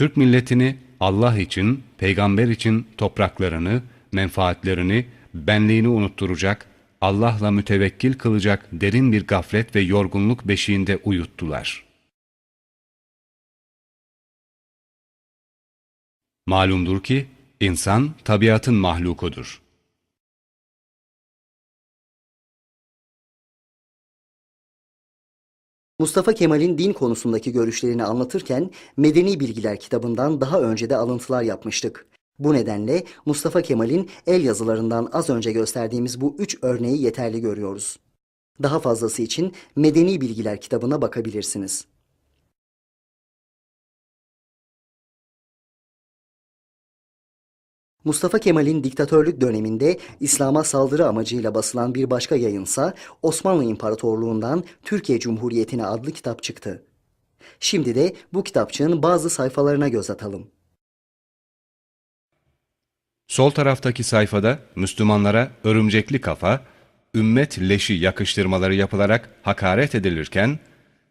Türk milletini Allah için, peygamber için topraklarını, menfaatlerini, benliğini unutturacak, Allah'la mütevekkil kılacak derin bir gaflet ve yorgunluk beşiğinde uyuttular. Malumdur ki, insan tabiatın mahlukudur. Mustafa Kemal'in din konusundaki görüşlerini anlatırken Medeni Bilgiler kitabından daha önce de alıntılar yapmıştık. Bu nedenle Mustafa Kemal'in el yazılarından az önce gösterdiğimiz bu üç örneği yeterli görüyoruz. Daha fazlası için Medeni Bilgiler kitabına bakabilirsiniz. Mustafa Kemal'in diktatörlük döneminde İslam'a saldırı amacıyla basılan bir başka yayınsa Osmanlı İmparatorluğundan Türkiye Cumhuriyeti'ne adlı kitap çıktı. Şimdi de bu kitapçığın bazı sayfalarına göz atalım. Sol taraftaki sayfada Müslümanlara örümcekli kafa, ümmet leşi yakıştırmaları yapılarak hakaret edilirken,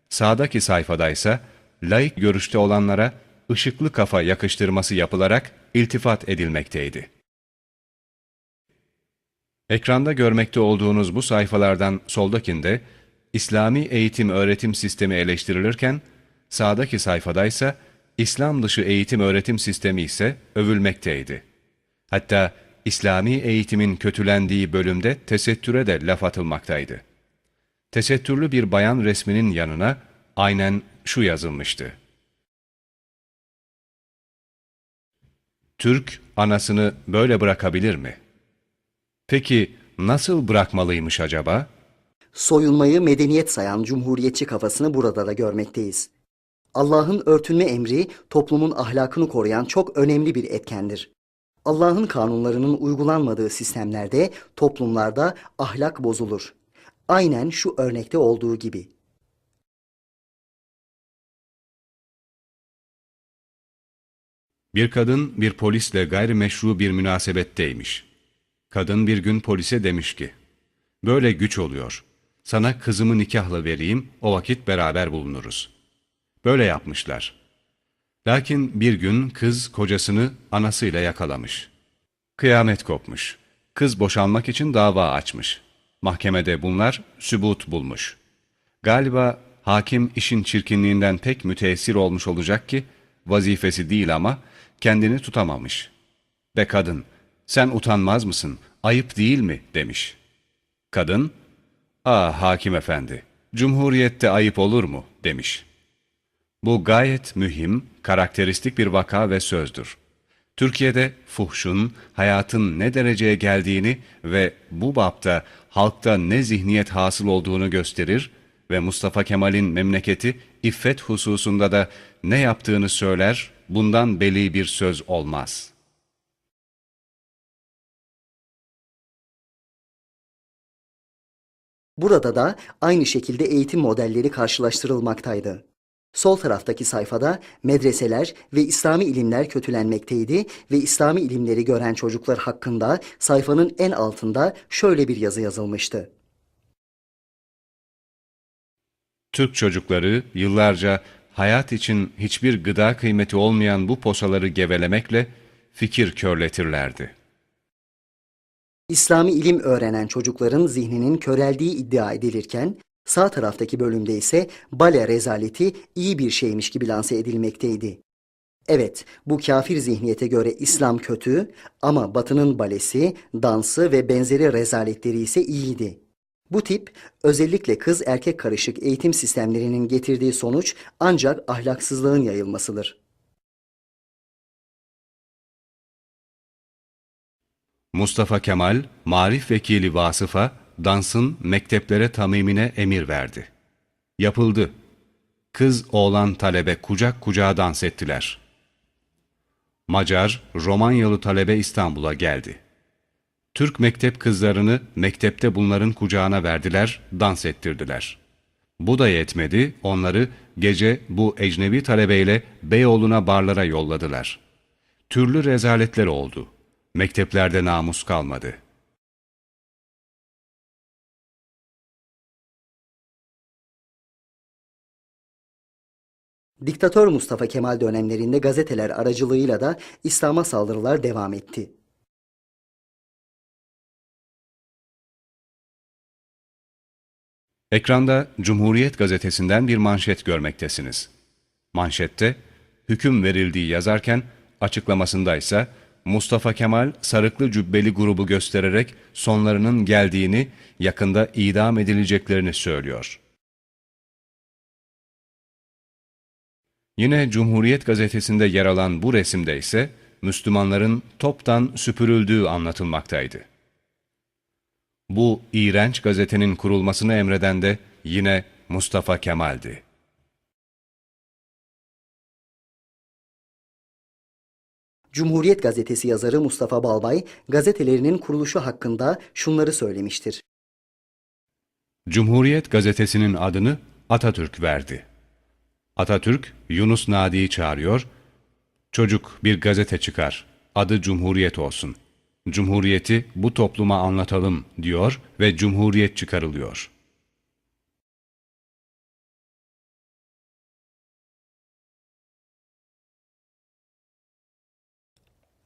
sağdaki sayfada ise laik görüşte olanlara ışıklı kafa yakıştırması yapılarak iltifat edilmekteydi. Ekranda görmekte olduğunuz bu sayfalardan soldakinde İslami eğitim öğretim sistemi eleştirilirken, sağdaki sayfada ise İslam dışı eğitim öğretim sistemi ise övülmekteydi. Hatta İslami eğitimin kötülendiği bölümde tesettüre de laf atılmaktaydı. Tesettürlü bir bayan resminin yanına aynen şu yazılmıştı. Türk anasını böyle bırakabilir mi? Peki nasıl bırakmalıymış acaba? Soyunmayı medeniyet sayan cumhuriyetçi kafasını burada da görmekteyiz. Allah'ın örtünme emri toplumun ahlakını koruyan çok önemli bir etkendir. Allah'ın kanunlarının uygulanmadığı sistemlerde, toplumlarda ahlak bozulur. Aynen şu örnekte olduğu gibi. Bir kadın bir polisle gayrimeşru bir münasebetteymiş. Kadın bir gün polise demiş ki, böyle güç oluyor. Sana kızımı nikahla vereyim, o vakit beraber bulunuruz. Böyle yapmışlar. Lakin bir gün kız kocasını anasıyla yakalamış. Kıyamet kopmuş. Kız boşanmak için dava açmış. Mahkemede bunlar sübut bulmuş. Galiba hakim işin çirkinliğinden pek müteessir olmuş olacak ki, vazifesi değil ama kendini tutamamış. Be kadın, sen utanmaz mısın, ayıp değil mi demiş. Kadın, ah hakim efendi, cumhuriyette ayıp olur mu demiş. Bu gayet mühim, karakteristik bir vaka ve sözdür. Türkiye'de fuhşun, hayatın ne dereceye geldiğini ve bu bapta halkta ne zihniyet hasıl olduğunu gösterir ve Mustafa Kemal'in memleketi iffet hususunda da ne yaptığını söyler, bundan beli bir söz olmaz. Burada da aynı şekilde eğitim modelleri karşılaştırılmaktaydı. Sol taraftaki sayfada medreseler ve İslami ilimler kötülenmekteydi ve İslami ilimleri gören çocuklar hakkında sayfanın en altında şöyle bir yazı yazılmıştı. Türk çocukları yıllarca hayat için hiçbir gıda kıymeti olmayan bu posaları gevelemekle fikir körletirlerdi. İslami ilim öğrenen çocukların zihninin köreldiği iddia edilirken, sağ taraftaki bölümde ise bale rezaleti iyi bir şeymiş gibi lanse edilmekteydi. Evet, bu kafir zihniyete göre İslam kötü ama Batı'nın balesi, dansı ve benzeri rezaletleri ise iyiydi. Bu tip özellikle kız erkek karışık eğitim sistemlerinin getirdiği sonuç ancak ahlaksızlığın yayılmasıdır. Mustafa Kemal, marif vekili Vasıf'a dansın mekteplere tamimine emir verdi. Yapıldı. Kız oğlan talebe kucak kucağa dans ettiler. Macar, Romanyalı talebe İstanbul'a geldi. Türk mektep kızlarını mektepte bunların kucağına verdiler, dans ettirdiler. Bu da yetmedi, onları gece bu ecnebi talebeyle Beyoğlu'na barlara yolladılar. Türlü rezaletler oldu. Mekteplerde namus kalmadı. Diktatör Mustafa Kemal dönemlerinde gazeteler aracılığıyla da İslam'a saldırılar devam etti. Ekranda Cumhuriyet gazetesinden bir manşet görmektesiniz. Manşette hüküm verildiği yazarken açıklamasında ise Mustafa Kemal sarıklı cübbeli grubu göstererek sonlarının geldiğini, yakında idam edileceklerini söylüyor. Yine Cumhuriyet gazetesinde yer alan bu resimde ise Müslümanların toptan süpürüldüğü anlatılmaktaydı. Bu iğrenç gazetenin kurulmasını emreden de yine Mustafa Kemal'di. Cumhuriyet gazetesi yazarı Mustafa Balbay gazetelerinin kuruluşu hakkında şunları söylemiştir. Cumhuriyet gazetesinin adını Atatürk verdi. Atatürk Yunus Nadi'yi çağırıyor. Çocuk bir gazete çıkar. Adı Cumhuriyet olsun. Cumhuriyeti bu topluma anlatalım diyor ve Cumhuriyet çıkarılıyor.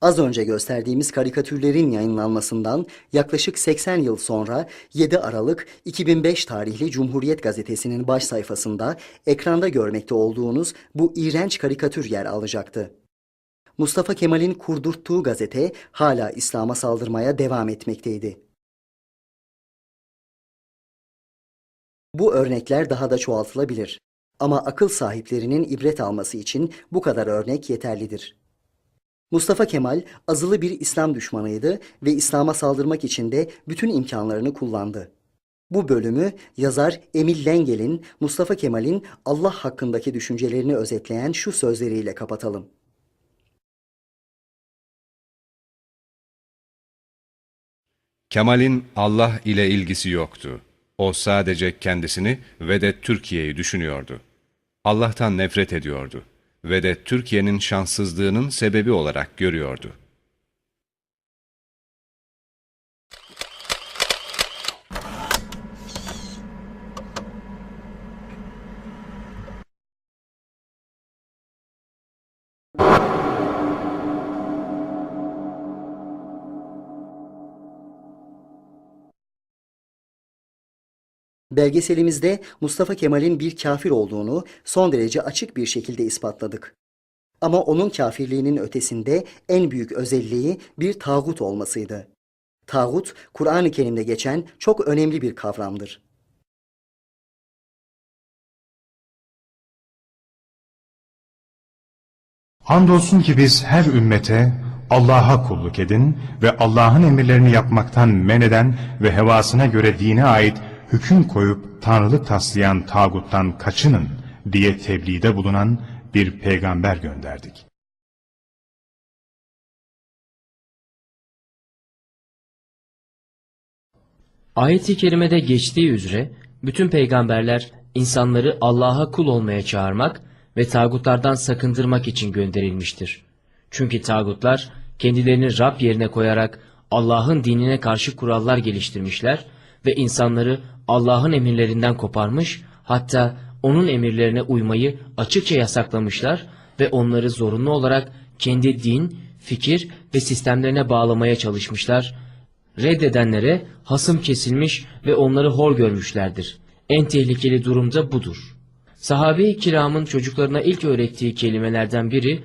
Az önce gösterdiğimiz karikatürlerin yayınlanmasından yaklaşık 80 yıl sonra 7 Aralık 2005 tarihli Cumhuriyet Gazetesi'nin baş sayfasında ekranda görmekte olduğunuz bu iğrenç karikatür yer alacaktı. Mustafa Kemal'in kurdurttuğu gazete hala İslam'a saldırmaya devam etmekteydi. Bu örnekler daha da çoğaltılabilir. Ama akıl sahiplerinin ibret alması için bu kadar örnek yeterlidir. Mustafa Kemal azılı bir İslam düşmanıydı ve İslam'a saldırmak için de bütün imkanlarını kullandı. Bu bölümü yazar Emil Lengel'in Mustafa Kemal'in Allah hakkındaki düşüncelerini özetleyen şu sözleriyle kapatalım. Kemal'in Allah ile ilgisi yoktu. O sadece kendisini ve de Türkiye'yi düşünüyordu. Allah'tan nefret ediyordu ve de Türkiye'nin şanssızlığının sebebi olarak görüyordu. Belgeselimizde Mustafa Kemal'in bir kafir olduğunu son derece açık bir şekilde ispatladık. Ama onun kafirliğinin ötesinde en büyük özelliği bir tağut olmasıydı. Tağut, Kur'an-ı Kerim'de geçen çok önemli bir kavramdır. Andolsun ki biz her ümmete Allah'a kulluk edin ve Allah'ın emirlerini yapmaktan men eden ve hevasına göre dine ait hüküm koyup tanrılık taslayan tağuttan kaçının diye tebliğde bulunan bir peygamber gönderdik. Ayet-i kerimede geçtiği üzere bütün peygamberler insanları Allah'a kul olmaya çağırmak ve tağutlardan sakındırmak için gönderilmiştir. Çünkü tağutlar kendilerini Rab yerine koyarak Allah'ın dinine karşı kurallar geliştirmişler ve insanları Allah'ın emirlerinden koparmış hatta onun emirlerine uymayı açıkça yasaklamışlar ve onları zorunlu olarak kendi din, fikir ve sistemlerine bağlamaya çalışmışlar reddedenlere hasım kesilmiş ve onları hor görmüşlerdir. En tehlikeli durumda budur. Sahabe-i kiramın çocuklarına ilk öğrettiği kelimelerden biri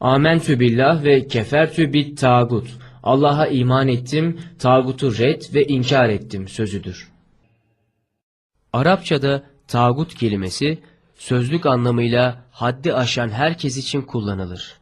Amentü billah ve kefertü bit tağut. Allah'a iman ettim, tağutu red ve inkar ettim sözüdür. Arapçada tağut kelimesi sözlük anlamıyla haddi aşan herkes için kullanılır.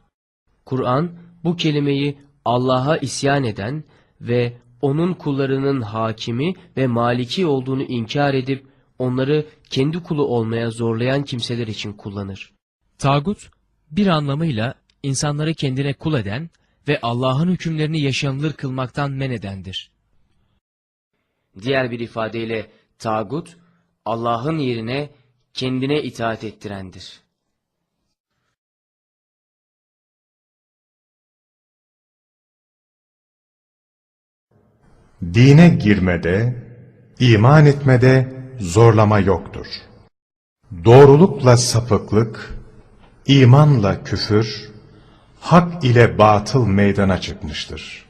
Kur'an bu kelimeyi Allah'a isyan eden ve onun kullarının hakimi ve maliki olduğunu inkar edip onları kendi kulu olmaya zorlayan kimseler için kullanır. Tağut, bir anlamıyla insanları kendine kul eden ve Allah'ın hükümlerini yaşanılır kılmaktan men edendir. Diğer bir ifadeyle tağut, Allah'ın yerine kendine itaat ettirendir. Dine girmede, iman etmede zorlama yoktur. Doğrulukla sapıklık, imanla küfür, hak ile batıl meydana çıkmıştır.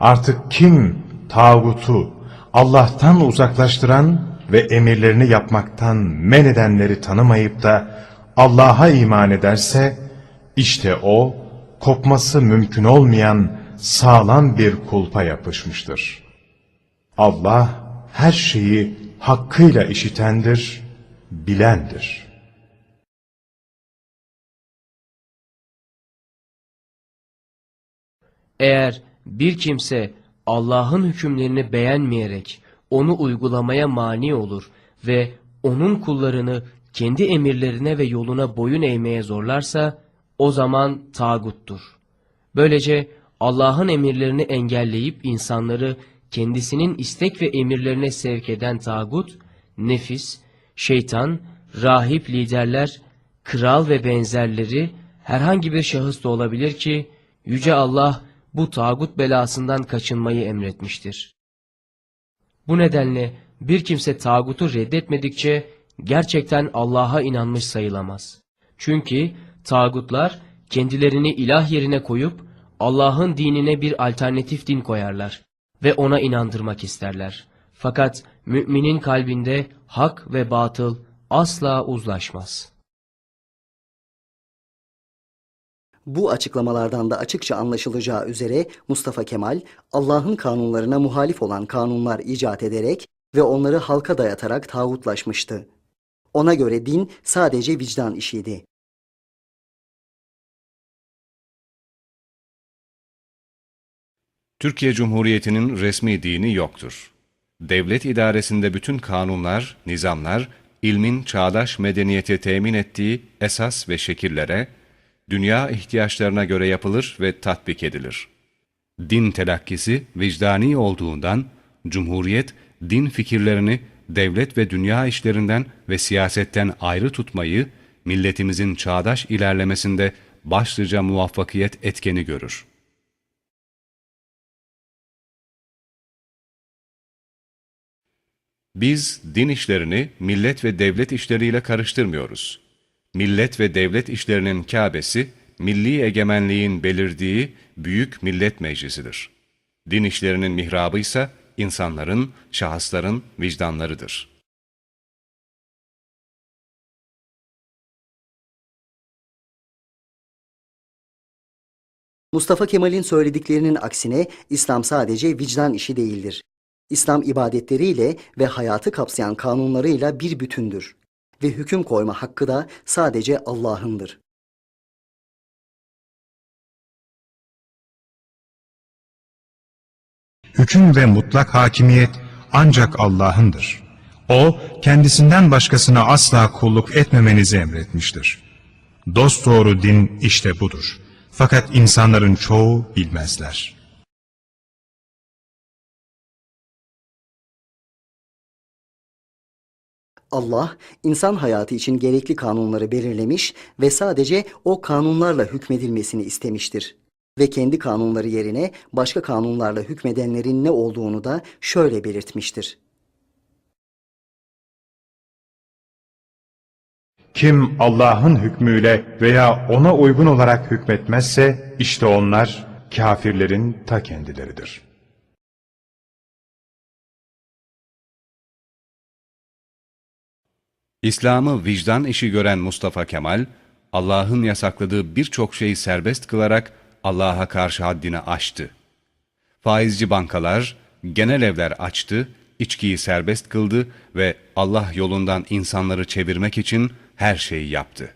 Artık kim tağutu Allah'tan uzaklaştıran ve emirlerini yapmaktan men edenleri tanımayıp da Allah'a iman ederse, işte o, kopması mümkün olmayan sağlam bir kulpa yapışmıştır. Allah her şeyi hakkıyla işitendir, bilendir. Eğer bir kimse Allah'ın hükümlerini beğenmeyerek onu uygulamaya mani olur ve onun kullarını kendi emirlerine ve yoluna boyun eğmeye zorlarsa o zaman tağuttur. Böylece Allah'ın emirlerini engelleyip insanları kendisinin istek ve emirlerine sevk eden tağut, nefis, şeytan, rahip liderler, kral ve benzerleri herhangi bir şahıs da olabilir ki Yüce Allah bu tağut belasından kaçınmayı emretmiştir. Bu nedenle bir kimse tağutu reddetmedikçe gerçekten Allah'a inanmış sayılamaz. Çünkü tağutlar kendilerini ilah yerine koyup Allah'ın dinine bir alternatif din koyarlar ve ona inandırmak isterler. Fakat müminin kalbinde hak ve batıl asla uzlaşmaz. Bu açıklamalardan da açıkça anlaşılacağı üzere Mustafa Kemal Allah'ın kanunlarına muhalif olan kanunlar icat ederek ve onları halka dayatarak tağutlaşmıştı. Ona göre din sadece vicdan işiydi. Türkiye Cumhuriyeti'nin resmi dini yoktur. Devlet idaresinde bütün kanunlar, nizamlar, ilmin çağdaş medeniyeti temin ettiği esas ve şekillere, dünya ihtiyaçlarına göre yapılır ve tatbik edilir. Din telakkisi vicdani olduğundan, Cumhuriyet, din fikirlerini devlet ve dünya işlerinden ve siyasetten ayrı tutmayı, milletimizin çağdaş ilerlemesinde başlıca muvaffakiyet etkeni görür. Biz din işlerini millet ve devlet işleriyle karıştırmıyoruz. Millet ve devlet işlerinin Kâbesi, milli egemenliğin belirdiği büyük millet meclisidir. Din işlerinin mihrabı ise insanların, şahısların vicdanlarıdır. Mustafa Kemal'in söylediklerinin aksine İslam sadece vicdan işi değildir. İslam ibadetleriyle ve hayatı kapsayan kanunlarıyla bir bütündür ve hüküm koyma hakkı da sadece Allah'ındır. Hüküm ve mutlak hakimiyet ancak Allah'ındır. O, kendisinden başkasına asla kulluk etmemenizi emretmiştir. Dosdoğru din işte budur. Fakat insanların çoğu bilmezler. Allah, insan hayatı için gerekli kanunları belirlemiş ve sadece o kanunlarla hükmedilmesini istemiştir. Ve kendi kanunları yerine başka kanunlarla hükmedenlerin ne olduğunu da şöyle belirtmiştir. Kim Allah'ın hükmüyle veya ona uygun olarak hükmetmezse işte onlar kafirlerin ta kendileridir. İslam'ı vicdan işi gören Mustafa Kemal, Allah'ın yasakladığı birçok şeyi serbest kılarak Allah'a karşı haddini aştı. Faizci bankalar, genel evler açtı, içkiyi serbest kıldı ve Allah yolundan insanları çevirmek için her şeyi yaptı.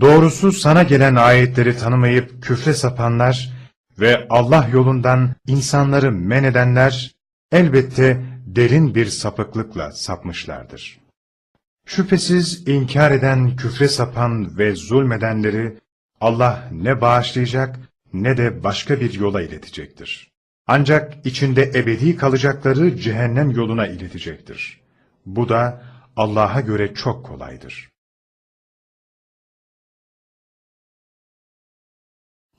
Doğrusu sana gelen ayetleri tanımayıp küfre sapanlar ve Allah yolundan insanları men edenler elbette derin bir sapıklıkla sapmışlardır. Şüphesiz inkar eden, küfre sapan ve zulmedenleri Allah ne bağışlayacak ne de başka bir yola iletecektir. Ancak içinde ebedi kalacakları cehennem yoluna iletecektir. Bu da Allah'a göre çok kolaydır.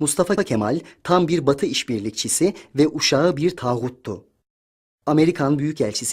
Mustafa Kemal tam bir batı işbirlikçisi ve uşağı bir tağuttu. Amerikan Büyükelçisi